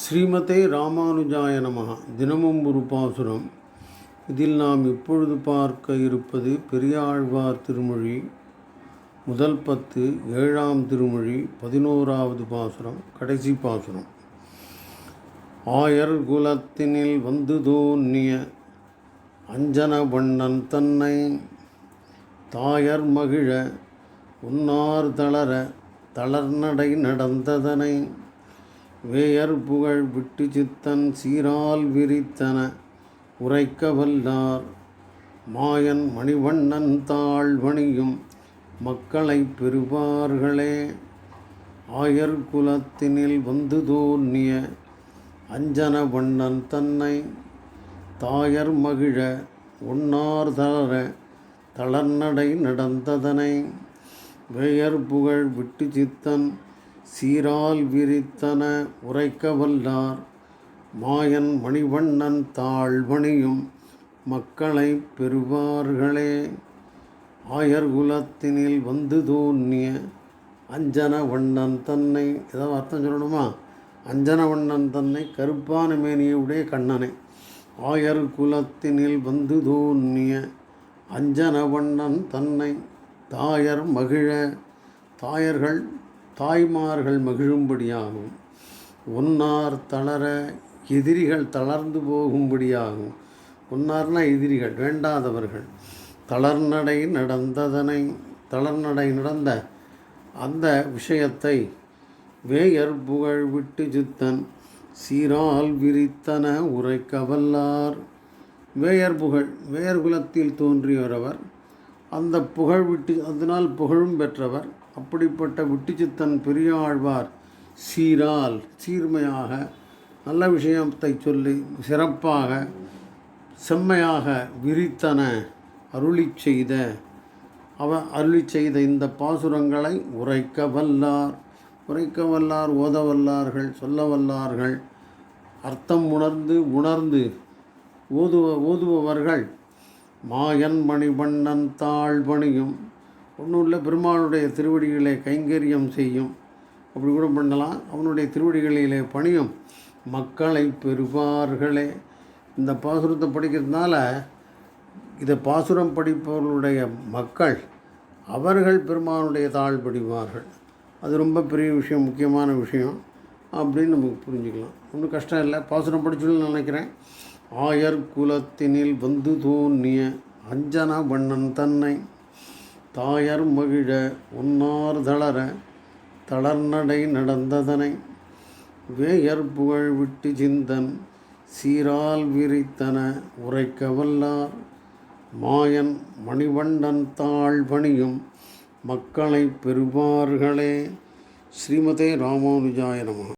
ஸ்ரீமதே ராமானுஜாய நமகா தினமும் ஒரு பாசுரம். இதில் நாம் இப்பொழுது பார்க்க இருப்பது பெரியாழ்வார் திருமொழி முதல் பத்து ஏழாம் திருமொழி பதினோராவது பாசுரம் கடைசி பாசுரம். ஆயர் குலத்தினில் வந்து தோன்றிய அஞ்சன வண்ணன் தன்னை தாயர் மகிழ உன்னார் தளர தளர்நடை நடந்ததனை வேயர் புகழ் விட்டு சித்தன் சீரால் விரித்தன உரைக்க வல்லார் மாயன் மணிவண்ணன் தாழ்வணியும் மக்களை பெறுவார்களே. ஆயர் குலத்தினில் வந்து தோன்றிய அஞ்சன வண்ணன் தன்னை தாயர் மகிழ உன்னார் தளர தளர்நடை நடந்ததனை. வேயர் புகழ் விட்டு சித்தன் சீரால் விரித்தன உரைக்க வல்லார் மாயன் மணிவண்ணன் தாழ்வணியும் மக்களை பெறுவார்களே. ஆயர் குலத்தினில் வந்து தோன்றிய அஞ்சன வண்ணன் தன்னை ஏதாவது அர்த்தம் சொல்லணுமா? அஞ்சன வண்ணன் தன்னை கருப்பான மேனியுடைய கண்ணனை. ஆயர் குலத்தினில் வந்து தோன்றிய அஞ்சன வண்ணன் தன்னை தாயர் மகிழ தாயர்கள் தாய்மார்கள் மகிழும்படியாகும். ஒன்னார் தளர எதிரிகள் தளர்ந்து போகும்படியாகும். ஒன்னார்னா எதிரிகள் வேண்டாதவர்கள். தளர்நடை நடந்ததனை தளர்நடை நடந்த அந்த விஷயத்தை வேயர் புகழ் விட்டு சித்தன் சீரால் விரித்தன உரைக்க வல்லார் வேயர் புகழ் வேயர் குலத்தில் தோன்றியவர் அந்த புகழ் விட்டு அதனால் புகழும் பெற்றவர். அப்படிப்பட்ட விட்டுச்சித்தன் பெரியாழ்வார் சீரால் சீர்மையாக நல்ல விஷயத்தை சொல்லி சிறப்பாக செம்மையாக விரித்தன அருளி செய்த அவ அருளி செய்த இந்த பாசுரங்களை உரைக்க வல்லார். உரைக்க வல்லார் ஓத வல்லார்கள் சொல்ல வல்லார்கள் அர்த்தம் உணர்ந்து உணர்ந்து ஓதுவ ஓதுபவர்கள் மாயன் மணிவண்ணன் தாழ்வணியும் ஒன்றும் இல்லை பெருமானுடைய திருவடிகளை கைங்கரியம் செய்யும். அப்படி கூட பண்ணலாம். அவனுடைய திருவடிகளிலே பணியும் மக்களை பெறுவார்களே. இந்த பாசுரத்தை படிக்கிறதுனால இதை பாசுரம் படிப்பவர்களுடைய மக்கள் அவர்கள் பெருமானுடைய தாழ் படிவார்கள் அது ரொம்ப பெரிய விஷயம் முக்கியமான விஷயம் அப்படின்னு நமக்கு புரிஞ்சுக்கலாம். ஒன்றும் கஷ்டம் இல்லை. பாசுரம் படிச்சுன்னு நினைக்கிறேன். ஆயர் குலத்தினில் வந்து தோன்றிய அஞ்சனா வண்ணன் தன்னை தாயர் மகிழ உன்னார் தளர தளர்நடை நடந்ததனை வேயர் புகழ் விட்டு சிந்தன் சீரால் விரித்தன உரைக்க வல்லார் மாயன் மணிவண்டன் தாழ் பணியும் மக்களை பெறுவார்களே. ஸ்ரீமதே ராமானுஜாய நம.